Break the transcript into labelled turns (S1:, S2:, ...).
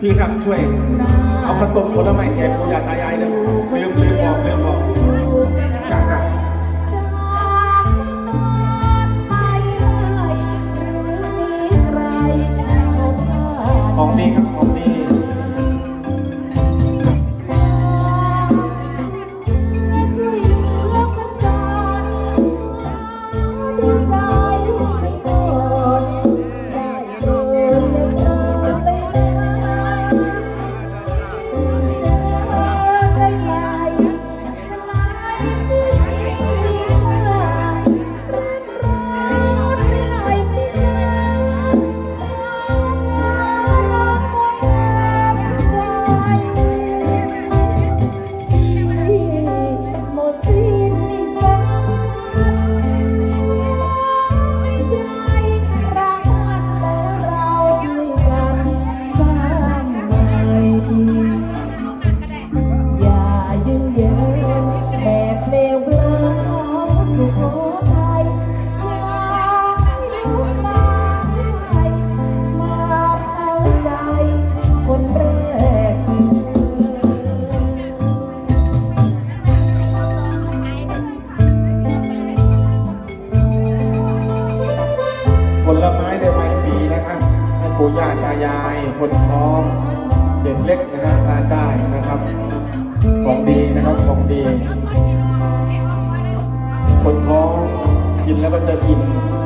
S1: พี่ครับช่วย เอาผสมผลไม้แทนปู่ย่าตายายเลยลืมลืมบอกลืมบอกจ้าจ้าของดีครับของดี ปู่ย่าตายาย คนท้อง เด็กเล็กนะครับทานได้นะครับ ของดีนะครับของดี คนท้องกินแล้วก็จะอิ่ม
S2: หมดสิ้น